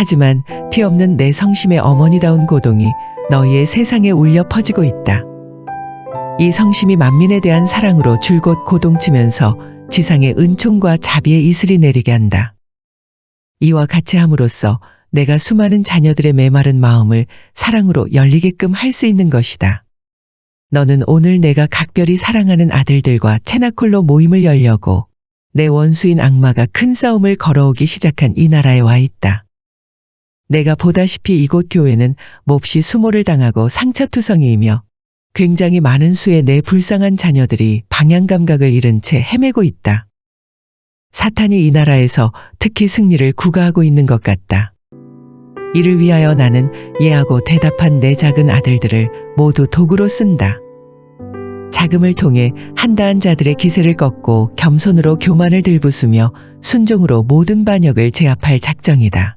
하지만 티 없는 내 성심의 어머니다운 고동이 너희의 세상에 울려 퍼지고 있다. 이 성심이 만민에 대한 사랑으로 줄곧 고동치면서 지상의 은총과 자비의 이슬이 내리게 한다. 이와 같이 함으로써 내가 수많은 자녀들의 메마른 마음을 사랑으로 열리게끔 할 수 있는 것이다. 너는 오늘 내가 각별히 사랑하는 아들들과 체나콜로 모임을 열려고 내 원수인 악마가 큰 싸움을 걸어오기 시작한 이 나라에 와 있다. 내가 보다시피 이곳 교회는 몹시 수모를 당하고 상처투성이이며 굉장히 많은 수의 내 불쌍한 자녀들이 방향 감각을 잃은 채 헤매고 있다. 사탄이 이 나라에서 특히 승리를 구가하고 있는 것 같다. 이를 위하여 나는 예하고 대답한 내 작은 아들들을 모두 도구로 쓴다. 자금을 통해 한다한 자들의 기세를 꺾고 겸손으로 교만을 들부수며 순종으로 모든 반역을 제압할 작정이다.